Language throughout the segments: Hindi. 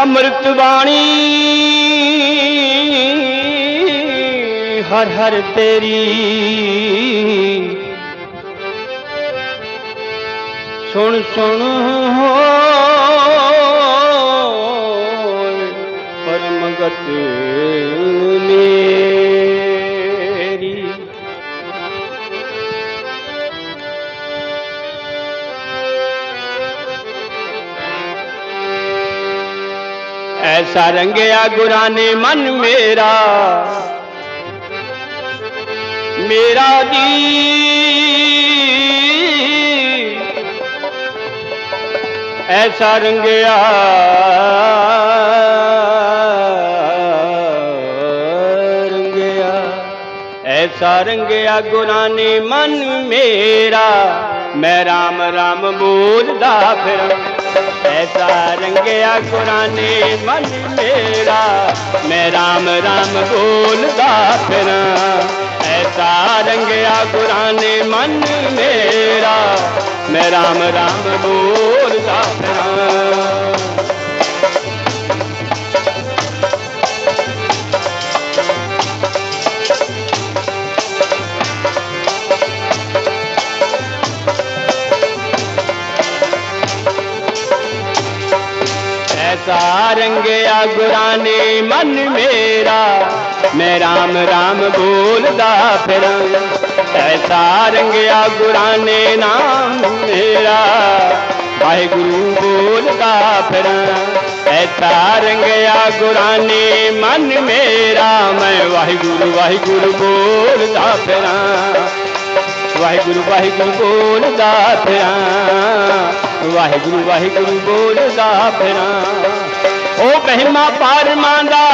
अमृत वाणी हर हर तेरी। सुन सुन हो। परमगत। ਐਸਾ ਰੰਗਿਆ ਗੁਰਾਂ ਨੇ ਮਨ ਮੇਰਾ। ਮੇਰਾ ਦੀ ਐਸਾ ਰੰਗਿਆ ਰੰਗਿਆ। ਐਸਾ ਰੰਗਿਆ ਗੁਰਾਂ ਨੇ ਮਨ ਮੇਰਾ। ਮੈਂ ਰਾਮ ਰਾਮ ਬੋਲਦਾ ਫਿਰਾਂ। कैसा रंगया कुराने मन मेरा। मैं राम राम बोलदा फिर ऐसा रंगया कुराने मन मेरा। मैं राम राम बोलदा रंगया गुरा ने मन मेरा। मैं राम राम बोलदा फिर, ऐसा रंगया गुरा ने नाम मेरा। वाहिगुरु बोलदा फिर, ऐसा रंगया गुरा ने मन मेरा। मैं वाहिगुरु वाहिगुरु बोलदा फिर। ਵਾਹਿਗੁਰੂ ਵਾਹਿਗੁਰੂ ਬੋਲਦਾ ਫਿਰਾਂ ਵਾਹਿਗੁਰੂ ਵਾਹਿਗੁਰੂ ਬੋਲਦਾ ਫਿਰਾਂ ਉਹ ਬਹਿਮਾ ਪਾਰਮਾਂ ਦਾ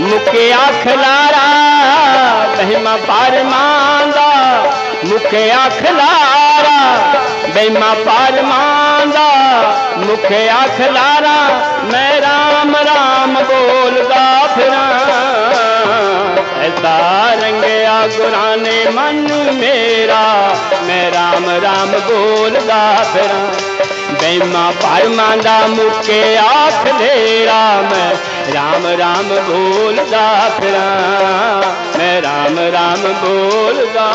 ਮੁਕਿਆ ਖਲਾਰਾ ਬਹਿਮਾ ਪਾਰਮਾਂ ਦਾ ਮੁਕਿਆ ਖਲਾਰਾ ਬਹਿਮਾ ਪਾਰਮਾਂ ਦਾ ਮੁਕਿਆ ਖਲਾਰਾ ਮੈਂ ਰਾਮ ਰਾਮ ਬੋਲਦਾ ਫਿਰਾਂ ऐसा रंगया गुराने मन मेरा, मैं राम राम बोलदा फिरा। बेमा परमा दा मुके आख दे राम राम राम बोलदा फिरा। मैं राम राम बोलदा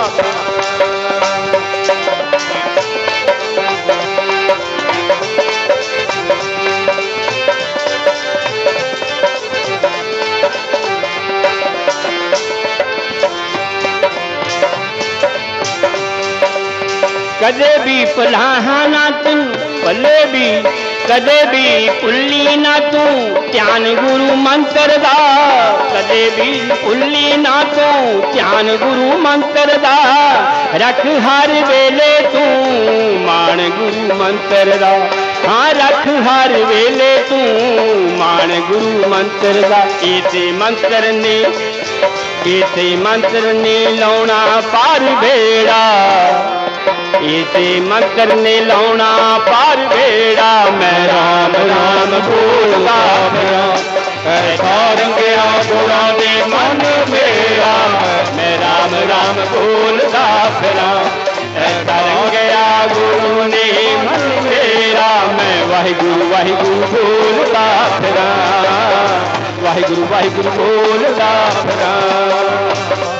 कदे भी भुलाहा ना तू भले भी, कदे भी भुल्ली ना तू ध्यान गुरु मंत्र दा। कदे भी भुल्ली ना तू ध्यान गुरु मंत्र दा। रख हर वेले तू, मान गुरु मंत्र दा। हाँ रख हर वेले तू, मान गुरु मंत्र दा। इसे मंत्र ने, इसे मंत्र ने लाउना पार बेड़ा। इसे मंत्र ने लाउना पार बेड़ा। मैं राम राम बोलता फिरा ऐसा रंगया गुरा ने मन मेरा। मैं राम राम, बोलता फिरा। रंगया गुरु ने मन मेरा। मैं वाहिगुरु वाहिगुरु, बोलता फिरा। वाहिगुरु वाहिगुरु, बोलता फिरा।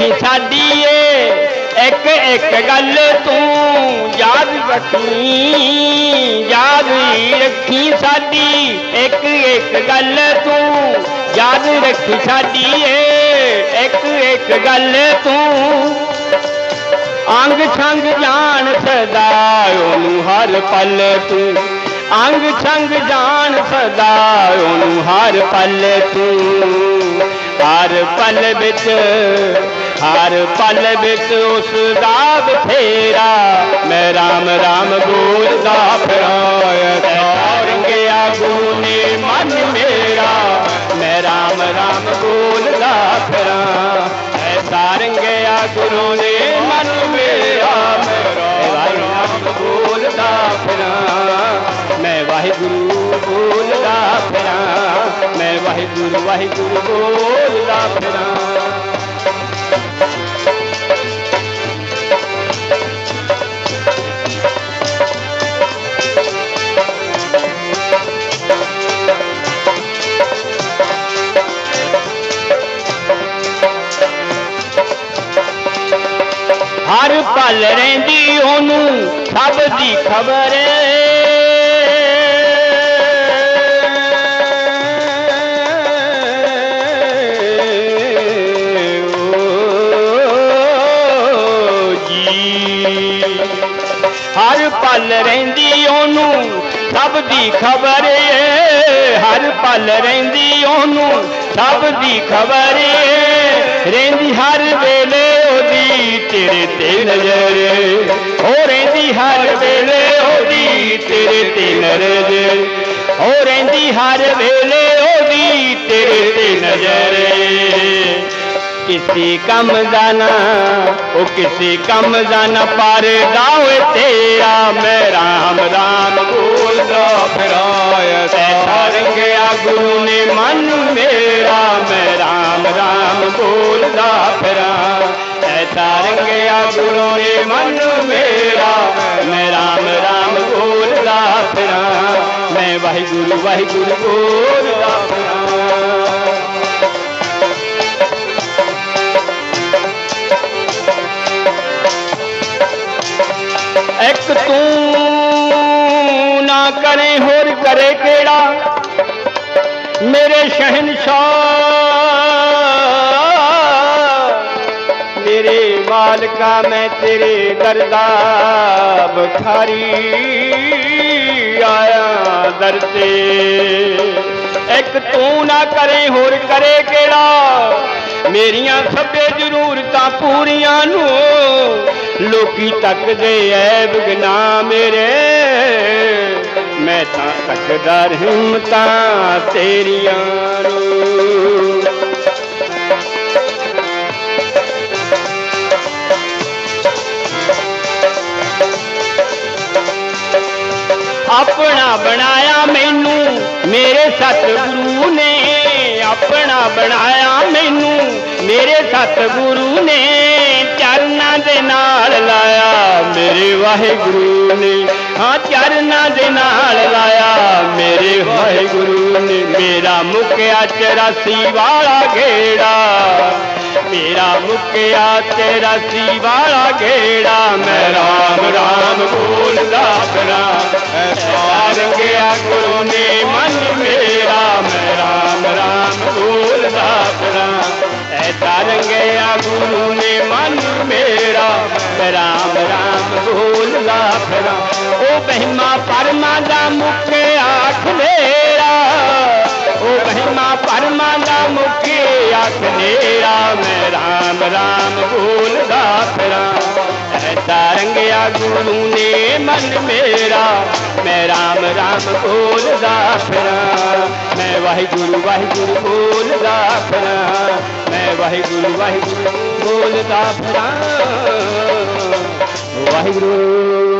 रखी छाड़िए एक एक गल तू याद रखी याद रखी साड़ी एक एक गल तू याद रखी छाड़िए एक एक गल तू अंग छंग जान सदा हर पल तू। अंग छंग जान सदा हर पल तू। हर पल बिच हर पल बिच उस दाब फेरा। मैं राम राम बोलता फिरांगे आगू ने मन मेरा। मैं राम राम बोलता फिरा सारंगया आगुरु ने मन मेरा। मैं राम बोलता फिरा मैं वाहिगुरु बोलता फिरा मैं वाहिगुरु वाहिगुरु बोलता फिरा ਫਿਰਾਂ ਪਲ ਰਹਿੰਦੀ ਉਹਨੂੰ, ਸਭ ਦੀ ਖਬਰ ਓ ਜੀ। ਹਰ ਪਲ ਰਹਿੰਦੀ ਉਹਨੂੰ, ਸਭ ਦੀ ਖਬਰ ਏ। ਹਰ ਪਲ ਰਹਿੰਦੀ ਉਹਨੂੰ, ਸਭ ਦੀ ਖਬਰ ਏ। ਰਹਿੰਦੀ ਹਰ ਵੇਲੇ ਉਹਦੀ ਤੇਰੇ ਤੇ ਨਜ਼ਰ ਹੋ ਰਹਿੰਦੀ ਹਰ ਵੇਲੇ ਉਹਦੀ ਤੇਰੇ ਤੇ ਨਜ਼ਰ ਹੋ ਰਹਿੰਦੀ ਹਰ ਵੇਲੇ ਉਹਦੀ ਤੇਰੇ ਤੇ ਨਜ਼ਰ ਕਿਸੇ ਕੰਮ ਦਾ ਨਾ ਉਹ ਕਿਸੇ ਕੰਮ ਦਾ ਨਾ ਪਰਦਾ ਓਏ ਤੇਰਾ ਮੈਂ ਰਾਮ ਰਾਮ ਬੋਲਦਾ ਫਿਰਾਇਆ ਐਸਾ ਰੰਗਿਆ ਗੁਰੂ ਨੇ ਮਨ ਮੇਰਾ ਮੈਂ ਰਾਮ फूल दा फेरा। ऐ तारंगया फूलों ने मन मेरा। मैं राम राम फूल दा फेरा। मैं वाहिगुरु वाहिगुरु फूल दा एक तू ना करे होर करे केड़ा। मेरे शहनशाह ਮਾਲਕਾ ਮੈਂ ਤੇਰੇ ਦਰਦਾ ਬਖਾਰੀ ਆਇਆ ਦਰ ਤੇ ਇੱਕ ਤੂੰ ਨਾ ਕਰੇ ਹੋਰ ਕਰੇ ਕਿਹੜਾ ਮੇਰੀਆਂ ਸਭੇ ਜ਼ਰੂਰਤਾਂ ਪੂਰੀਆਂ ਨੂੰ ਲੋਕੀ ਤੱਕਦੇ ਐ ਬਿਗਨਾ ਮੇਰੇ ਮੈਂ ਤਾਂ ਤੱਕਦਾ ਰਹਿਮਤਾਂ ਤੇਰੀਆਂ ਨੂੰ ਬਣਾਇਆ ਮੈਨੂੰ ਮੇਰੇ ਸਤਿਗੁਰੂ ਨੇ ਆਪਣਾ ਬਣਾਇਆ ਮੈਨੂੰ ਮੇਰੇ ਸਤਿਗੁਰੂ ਨੇ ਚਰਨਾਂ ਦੇ ਨਾਲ ਲਾਇਆ ਮੇਰੇ ਵਾਹਿਗੁਰੂ ਨੇ ਹਾਂ ਚਰਨਾਂ ਦੇ ਨਾਲ ਲਾਇਆ ਮੇਰੇ ਵਾਹਿਗੁਰੂ ਨੇ ਮੇਰਾ ਮੁਕਿਆ 84 ਵਾਲਾ ਘੇੜਾ ਮੇਰਾ ਮੁਕਿਆ 84 ਵਾਲਾ ਘੇੜਾ ਮੈਂ ਰਾਮ ਰਾਮ ਬੋਲਦਾ ਫਿਰਾਂ गया गुरु ने मन मेरा, मैं राम राम भूल राम। राम ऐसा गया गुरु मन मेरा, मैं राम राम भूल राम राम। ओ बहिमा परमा दा मुखे आख मेरा, ओ बहिमा परमा दा मुखे आख मेरा, मैं राम राम, बोल राम। ऐसा रंग या गुरु ने मन मेरा। मैं राम राम बोल फिरा मैं वाहिगुरु वाहिगुरु बोल फिरा मैं वाहिगुरु वाहिगुरु बोलदा फिरा वाहिगुरु।